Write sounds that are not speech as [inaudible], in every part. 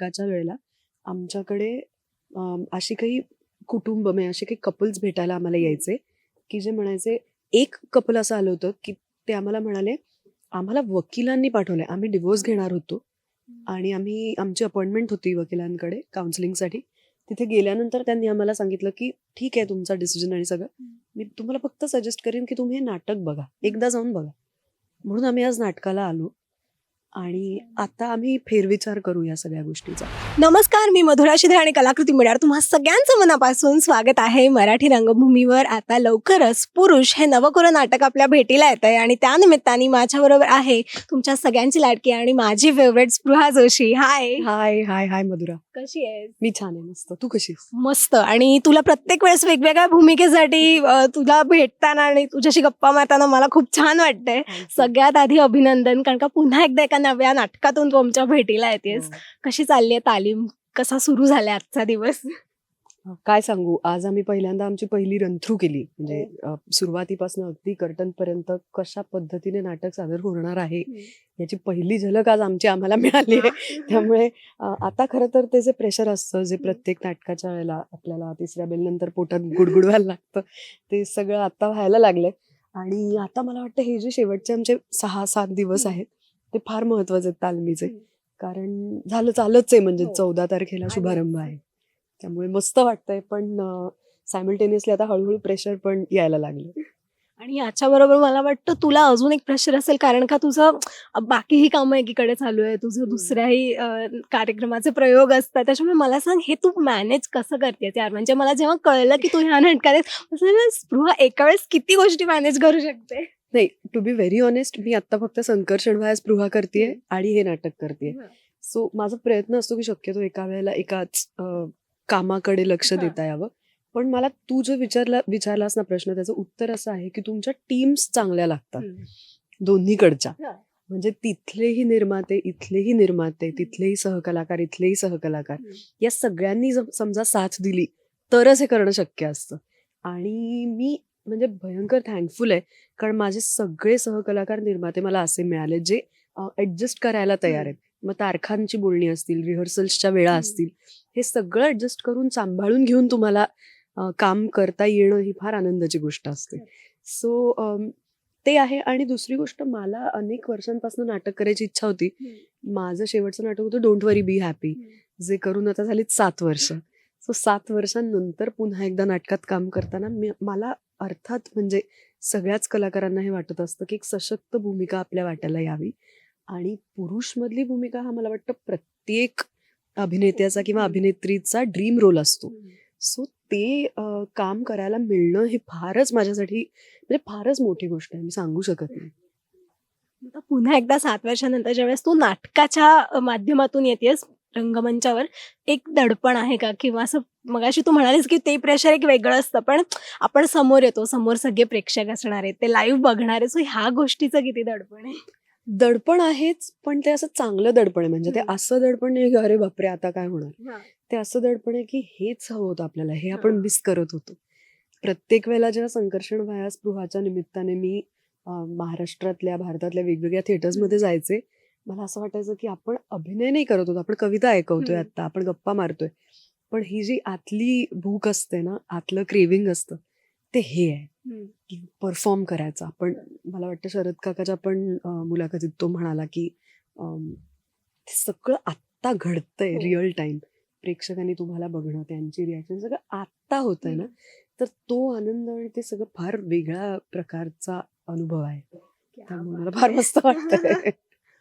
नाटकाच्या वेळेला आमच्याकडे अशी काही कुटुंब म्हणजे असे काही कपल्स भेटायला आम्हाला यायचे की जे म्हणायचे एक कपल असं आलं होतं की ते आम्हाला म्हणाले आम्हाला वकिलांनी पाठवलंय. आम्ही डिवोर्स घेणार होतो आणि आम्ही आमची अपॉइंटमेंट होती वकिलांकडे काउन्सिलिंगसाठी तिथे गेल्यानंतर त्यांनी आम्हाला सांगितलं की ठीक आहे तुमचा डिसिजन आणि सगळं. मी तुम्हाला फक्त सजेस्ट करेन की तुम्ही हे नाटक बघा. एकदा जाऊन बघा. म्हणून आम्ही आज नाटकाला आलो. आणि आता आम्ही फेरविचार करू या सगळ्या गोष्टीचा. नमस्कार मी मधुरा शिधे आणि कलाकृती मिळार तुम्हा सगळ्यांचं मनापासून स्वागत आहे मराठी रंगभूमीवर. आता लवकरच पुरुष हे नवकोर नाटक आपल्या भेटीला येत आहे आणि त्यानिमित्ताने माझ्याबरोबर आहे तुमच्या सगळ्यांची लाडकी आणि माझी favourite Spruha Joshi. Hi hi hi hi Madhura. कशी आहे मी छान आहे मस्त. तू कशी? मस्त. आणि तुला प्रत्येक वेळेस वेगवेगळ्या भूमिकेसाठी तुला भेटताना आणि तुझ्याशी गप्पा मारताना मला खूप छान वाटतंय. सगळ्यात आधी अभिनंदन कारण का पुन्हा एकदा एका नव्या नाटकातून तू आमच्या भेटीला येतेस. कशी चालली आहे तालीम? कसा सुरू झालाय आजचा दिवस? हो. काय सांगू? आज आम्ही पहिल्यांदा आमची पहिली रनथ्रू केली. म्हणजे अ, सुरुवातीपासून अगदी कर्टन पर्यंत कशा पद्धतीने नाटक सादर होणार आहे याची पहिली झलक आज आमची आम्हाला मिळाली आहे. [laughs] त्यामुळे आता खरं तर ते जे प्रेशर असतं जे प्रत्येक नाटकाच्या वेळेला आपल्याला तिसऱ्या बेल नंतर पोटात गुडगुडवायला लागतं ते सगळं आता व्हायला लागलंय. आणि आता मला वाटतं हे जे शेवटचे आमचे सहा सात दिवस आहेत ते फार महत्त्वाचे आहेत तालमीचे. कारण झालं चालच आहे म्हणजे हो. चौदा तारखेला शुभारंभ आहे. त्यामुळे मस्त वाटतंय पण सायमल्टेनियसली आता हळूहळू प्रेशर पण यायला लागले. आणि याच्याबरोबर मला वाटतं तुला अजून एक प्रेशर असेल कारण का तुझं बाकीही कामं एकीकडे चालू आहे तुझं दुसऱ्याही कार्यक्रमाचे प्रयोग असतात. त्याच्यामुळे मला सांग हे तू मॅनेज कसं करतेस यार? म्हणजे मला जेव्हा कळलं की तू ह्या नाटकात स्पृहा एका वेळेस किती गोष्टी मॅनेज करू शकते? नाही टू बी व्हेरी ऑनेस्ट मी आता फक्त संकर्षण व्हाय स्पृहा करते आणि हे नाटक करते सो माझा प्रयत्न असतो की शक्यतो एका वेळेला एकाच कामाकडे लक्ष. देता यावं. पण मला तू जो विचारला विचारलास ना प्रश्न त्याचं उत्तर असं आहे की तुमच्या टीम्स चांगल्या लागतात. दोन्हीकडच्या. म्हणजे तिथलेही निर्माते इथलेही निर्माते तिथलेही सहकलाकार इथलेही सहकलाकार. या सगळ्यांनी समजा साथ दिली तरच हे करणं शक्य असतं. आणि मी म्हणजे भयंकर थँकफुल आहे कारण माझे सगळे सहकलाकार निर्माते मला असे मिळाले जे ऍडजस्ट करायला तयार आहेत. मग तारखांची बोलणी असतील रिहर्सल्सच्या वेळा. असतील हे सगळं ऍडजस्ट करून सांभाळून घेऊन तुम्हाला काम करता येणं ही फार आनंदाची गोष्ट असते. सो ते आहे. आणि दुसरी गोष्ट मला अनेक वर्षांपासून नाटक करायची इच्छा होती. माझं शेवटचं नाटक होतं डोंट वरी बी हॅपी जे करून आता झालीत सात वर्ष. सो सात वर्षांनंतर पुन्हा एकदा नाटकात काम करताना मला अर्थात म्हणजे सगळ्याच कलाकारांना हे वाटत असतं की एक सशक्त भूमिका आपल्या वाट्याला यावी. आणि पुरुषमधली भूमिका हा मला वाटतं प्रत्येक अभिनेत्याचा किंवा अभिनेत्रीचा ड्रीम रोल असतो. सो ते काम करायला मिळणं हे फारच माझ्यासाठी म्हणजे फारच मोठी गोष्ट आहे. मी सांगू शकत नाही. पुन्हा एकदा सात वर्षानंतर ज्यावेळेस तू नाटकाच्या माध्यमातून येतेस रंगमंचावर एक दडपण आहे का? किंवा असं मगाशी तू म्हणालीस की ते प्रेशर एक वेगळं असतं पण आपण समोर येतो समोर सगळे प्रेक्षक असणार आहेत ते लाईव्ह बघणार आहेत. सो ह्या गोष्टीचं किती दडपण आहे? दडपण आहेच पण ते असं चांगलं दडपण आहे. म्हणजे ते. असं दडपण नाही की अरे बापरे आता काय होणार? ते असं दडपण आहे की हेच हवं होतं आपल्याला हे आपण. मिस करत होतो. प्रत्येक वेळेला जेव्हा संकर्षण व्हाया स्पृहाच्या निमित्ताने मी महाराष्ट्रातल्या भारतातल्या वेगवेगळ्या थिएटर्समध्ये जायचे मला असं वाटायचं की आपण अभिनय नाही करत होतो आपण कविता ऐकवतोय. आता आपण गप्पा मारतोय. पण ही जी आतली भूक असते ना आतलं क्रेविंग असतं ते हे आहे. की परफॉर्म करायचा. आपण मला वाटतं शरद काकाच्या पण मुलाखतीत तो म्हणाला की सगळं आत्ता घडतंय हो. रिअल टाइम प्रेक्षकांनी तुम्हाला बघणं त्यांची रिॲक्शन सगळं आत्ता होत आहे ना तर तो आनंद आणि ते सगळं फार वेगळ्या प्रकारचा अनुभव आहे. त्यामुळे मला फार मस्त वाटतंय.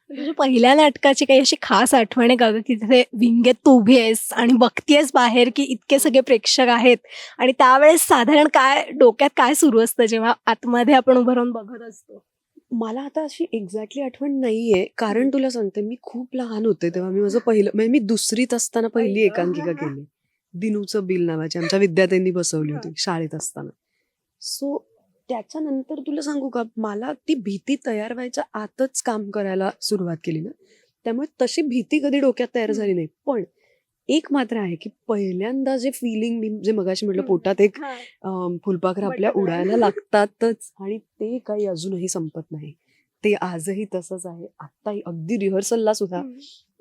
तुझ्या पहिल्या नाटकाची काही अशी खास आठवण आहे का की तिथे विंगेत तू उभी आहेस आणि बघतीयस बाहेर की इतके सगळे प्रेक्षक आहेत आणि त्यावेळेस साधारण काय डोक्यात काय सुरू असतं जेव्हा आतमध्ये आपण उभं राहून बघत असतो? मला आता अशी एक्झॅक्टली आठवण नाहीये. कारण तुला सांगते मी खूप लहान होते तेव्हा. मी माझं पहिलं म्हणजे मी दुसरीत असताना पहिली. एकांकिका केली. दिनूचं बिल नावाची आमच्या विद्यार्थ्यांनी बसवली होती शाळेत असताना. सो त्याच्यानंतर तुला सांगू का? मला ती भीती तयार व्हायच्या आतच काम करायला सुरुवात केली ना. त्यामुळे तशी भीती कधी डोक्यात तयार झाली नाही. पण एक मात्र आहे की पहिल्यांदा जे फिलिंग मी जे मगाशी म्हटलं. पोटात एक फुलपाखरं आपल्या. उडायला लागतातच आणि ते काही अजूनही संपत नाही. ते आजही तसंच आहे. आत्ताही अगदी रिहर्सलला सुद्धा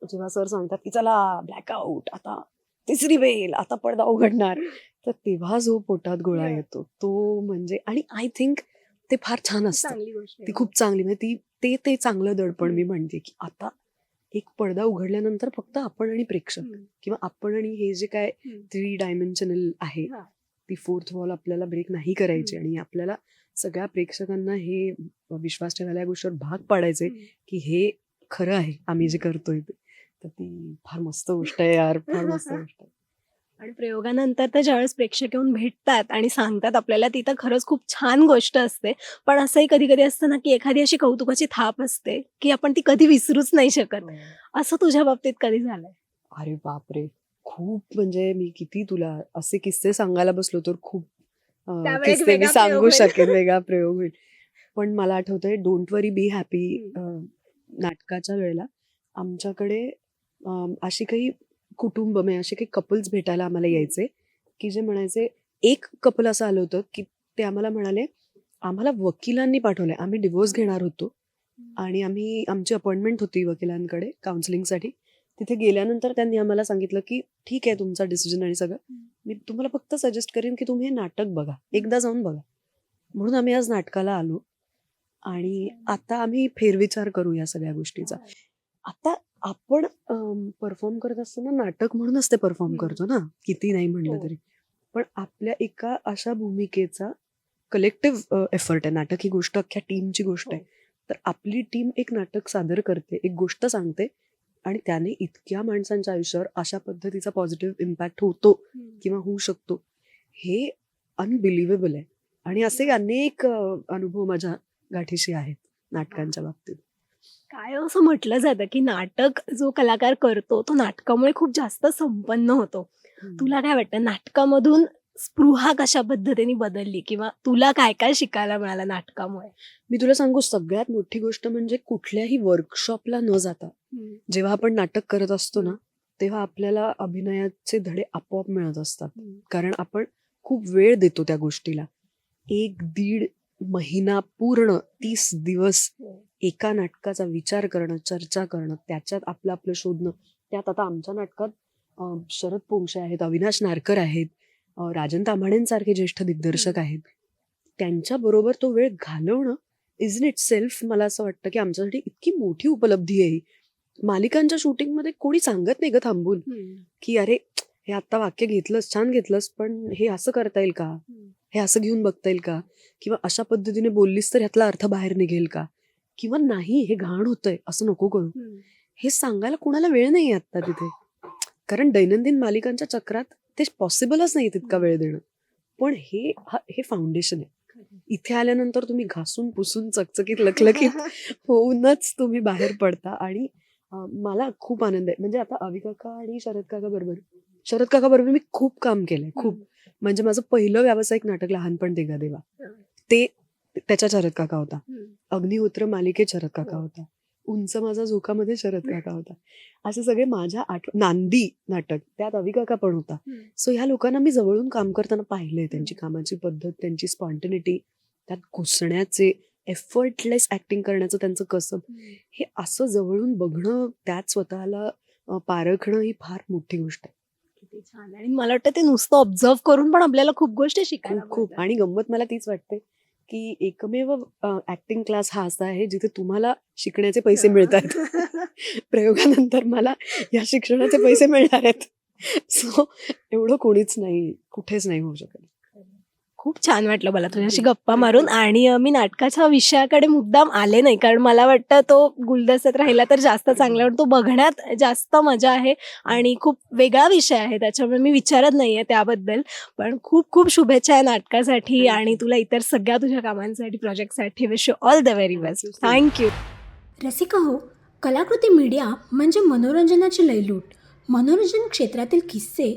जेव्हा सर सांगतात की चला ब्लॅकआउट आता तिसरी वेल आता पडदा उघडणार [laughs] तर तेव्हा जो पोटात गोळा. येतो तो म्हणजे आणि आय थिंक ते फार छान असतं. ती खूप चांगली म्हणजे ती ते ते चांगलं दडपण मी म्हणते की आता एक पडदा उघडल्यानंतर फक्त आपण आणि प्रेक्षक. किंवा आपण आणि हे जे काय. थ्री डायमेन्शनल आहे. ती फोर्थ वॉल आपल्याला ब्रेक नाही करायची आणि आपल्याला सगळ्या प्रेक्षकांना हे विश्वास ठेवायला या गोष्टीवर भाग पाडायचे. की हे खरं आहे आम्ही जे करतोय ते तर ती फार मस्त गोष्ट आहे यार फार मस्त [laughs] गोष्ट आहे. आणि प्रयोगानंतर तर ज्यावेळेस प्रेक्षक येऊन भेटतात आणि सांगतात आपल्याला ती तर खरंच खूप छान गोष्ट असते. पण असंही कधी कधी असतं ना की एखादी अशी कौतुकाची थाप असते की आपण ती कधी विसरूच नाही शकत. असं तुझ्या बाबतीत कधी झालंय? अरे बापरे! खूप म्हणजे मी किती तुला असे किस्से सांगायला बसलो तर खूप अं, किस्से मी वेगळा सांगू प्रयोग होईल. शकेन वेगळा प्रयोग होईल. पण मला आठवतंय डोंट वरी बी हॅपी नाटकाच्या वेळेला आमच्याकडे अशी काही कुटुंब म्हणजे असे काही कपल्स भेटायला आम्हाला यायचे की जे म्हणायचे एक कपल असं आलं होतं की ते आम्हाला म्हणाले आम्हाला वकिलांनी पाठवलंय. आम्ही डिवोर्स घेणार होतो आणि आम्ही आमची अपॉइंटमेंट होती वकिलांकडे काउन्सिलिंगसाठी तिथे गेल्यानंतर त्यांनी आम्हाला सांगितलं की ठीक आहे तुमचा डिसिजन आणि सगळं. मी तुम्हाला फक्त सजेस्ट करेन की तुम्ही हे नाटक बघा. एकदा जाऊन बघा. म्हणून आम्ही आज नाटकाला आलो आणि आता आम्ही फेरविचार करू या सगळ्या गोष्टीचा. आता आपण परफॉर्म करत असताना नाटक म्हणूनच ते परफॉर्म. करतो ना? किती नाही म्हणलं हो. तरी. पण आपल्या एका अशा भूमिकेचा कलेक्टिव्ह एफर्ट आहे. नाटक ही गोष्ट अख्ख्या टीमची गोष्ट आहे. तर आपली टीम एक नाटक सादर करते एक गोष्ट सांगते आणि त्याने इतक्या माणसांच्या आयुष्यावर अशा पद्धतीचा पॉझिटिव्ह इम्पॅक्ट होतो किंवा होऊ शकतो हे अनबिलिव्हेबल आहे. आणि असे अनेक अनुभव माझ्या गाठीशी आहेत नाटकांच्या बाबतीत. काय असं म्हटलं जातं की नाटक जो कलाकार करतो तो नाटकामुळे खूप जास्त संपन्न होतो. तुला काय वाटतं? नाटकामधून स्पृहा कशा पद्धतीने बदलली किंवा तुला काय काय शिकायला मिळालं नाटकामुळे? मी तुला सांगू सगळ्यात मोठी गोष्ट म्हणजे कुठल्याही वर्कशॉपला न जाता जेव्हा आपण नाटक करत असतो ना तेव्हा आपल्याला अभिनयाचे धडे आपोआप मिळत असतात. कारण आपण खूप वेळ देतो त्या गोष्टीला. एक दीड महिना पूर्ण तीस दिवस एका नाटकाचा विचार करणं चर्चा करणं त्याच्यात आपलं आपलं शोधणं. त्यात आता आमच्या नाटकात अं, शरद पोंक्षे आहेत अविनाश नारकर आहेत अं, राजन ताम्हाणेंसारखे ज्येष्ठ दिग्दर्शक आहेत. त्यांच्या बरोबर तो वेळ घालवणं इज इट सेल्फ मला असं वाटतं की आमच्यासाठी इतकी मोठी उपलब्धी आहे ही. मालिकांच्या शूटिंगमध्ये कोणी सांगत नाही ग थांबून की अरे हे आता वाक्य घेतलंस छान घेतलंस पण हे असं करता येईल का? हे असं घेऊन बघता येईल का? किंवा अशा पद्धतीने बोललीस तर ह्यातला अर्थ बाहेर निघेल का? किंवा नाही हे घाण होतंय असं नको करू. हे सांगायला कोणाला वेळ नाही आता तिथे. कारण दैनंदिन मालिकांच्या चक्रात ते पॉसिबलच नाही तितका वेळ देणं. पण हे हा- फाउंडेशन आहे. इथे आल्यानंतर तुम्ही घासून पुसून चकचकीत लखलखीत [laughs] होऊनच तुम्ही बाहेर पडता. आणि मला खूप आनंद आहे. म्हणजे आता अवि काका आणि शरद काका बरोबर शरद काका बरोबर मी खूप काम केलंय खूप. म्हणजे माझं पहिलं व्यावसायिक नाटक लहानपण देगा देवा. ते त्याच्या शरद काका होता. अग्निहोत्र मालिकेत शरद काका हो. होता. उंच माझा झोकामध्ये शरद काका होता. असे सगळे माझ्या आठ नांदी नाटक त्यात अवि काका पण होता. सो ह्या लोकांना मी जवळून काम करताना पाहिलंय त्यांची कामाची पद्धत त्यांची स्पॉन्टिनिटी त्यात घुसण्याचे एफर्टलेस ऍक्टिंग करण्याचं त्यांचं कसब. हे असं जवळून बघणं त्यात स्वतःला पारखणं ही फार मोठी गोष्ट आहे. किती छान. आणि मला वाटतं ते नुसतं ऑब्झर्व करून पण आपल्याला खूप गोष्टी शिकायला खूप. आणि गंमत मला तीच वाटते की एकमेव ऍक्टिंग क्लास हा असा आहे जिथे तुम्हाला शिकण्याचे पैसे मिळतात. [laughs] प्रयोगानंतर मला या शिक्षणाचे पैसे मिळणार आहेत. [laughs] सो एवढं कोणीच नाही कुठेच नाही होऊ शकत. खूप छान वाटलं मला तुझ्याशी गप्पा मारून. आणि मी नाटकाच्या विषयाकडे मुद्दाम आले नाही. कारण मला वाटतं तो गुलदस्त्यात राहिला तर जास्त चांगला वाटतो तो बघण्यात जास्त मजा आहे आणि खूप वेगळा विषय आहे. त्याच्यामुळे मी विचारत नाहीये त्याबद्दल. पण खूप खूप शुभेच्छा आहे नाटकासाठी. आणि तुला इतर सगळ्या तुझ्या कामांसाठी प्रोजेक्टसाठी wish you all the very best thank you Rasika हो कलाकृती मीडिया म्हणजे मनोरंजनाची लयलूट. मनोरंजन क्षेत्रातील किस्से